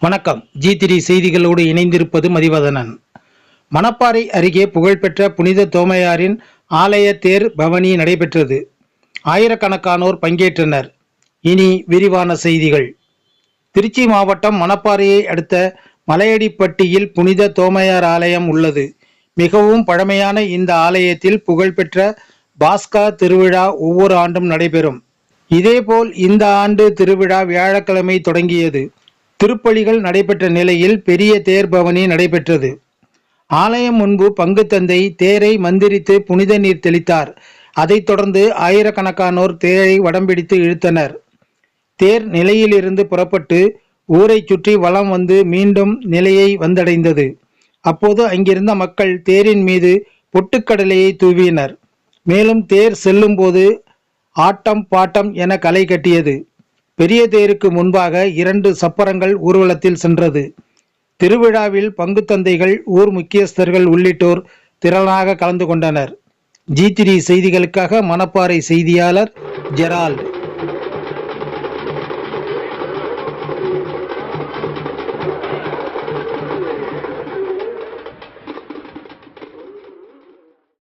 வணக்கம். ஜி திரி செய்திகளோடு இணைந்திருப்பது மதிவதனன். மணப்பாறை அருகே புகழ்பெற்ற புனித தோமையாரின் ஆலய தேர் பவனி நடைபெற்றது. ஆயிரக்கணக்கானோர் பங்கேற்றனர். இனி விரிவான செய்திகள். திருச்சி மாவட்டம் மணப்பாறையை அடுத்த மலையடிப்பட்டியில் புனித தோமையார் ஆலயம் உள்ளது. மிகவும் பழமையான இந்த ஆலயத்தில் புகழ்பெற்ற பாஸ்கா திருவிழா ஒவ்வொரு ஆண்டும் நடைபெறும். இதேபோல் இந்த ஆண்டு திருவிழா வியாழக்கிழமை தொடங்கியது. திருப்பலிகள் நடைபெற்ற நிலையில் பெரிய தேர் பவனி நடைபெற்றது. ஆலயம் முன்பு பங்குத்தந்தை தேரை மந்திரித்து புனித நீர் தெளித்தார். அதைத் தொடர்ந்து ஆயிரக்கணக்கானோர் தேரை வடம்பிடித்து இழுத்தனர். தேர் நிலையிலிருந்து புறப்பட்டு ஊரைச் சுற்றி வலம் வந்து மீண்டும் நிலையை வந்தடைந்தது. அப்போது அங்கிருந்த மக்கள் தேரின் மீது பொட்டுக்கடலையை தூவினர். மேலும் தேர் செல்லும்போது ஆட்டம் பாட்டம் என களை கட்டியது. பெரிய தேருக்கு முன்பாக இரண்டு சப்பரங்கள் ஊர்வலத்தில் சென்றது. திருவிழாவில் பங்குத்தந்தைகள் ஊர் முக்கியஸ்தர்கள் உள்ளிட்டோர் திரளாக கலந்து கொண்டனர். ஜி த்ரீ செய்திகளுக்காக மணப்பாறை செய்தியாளர் ஜெரால்ட்.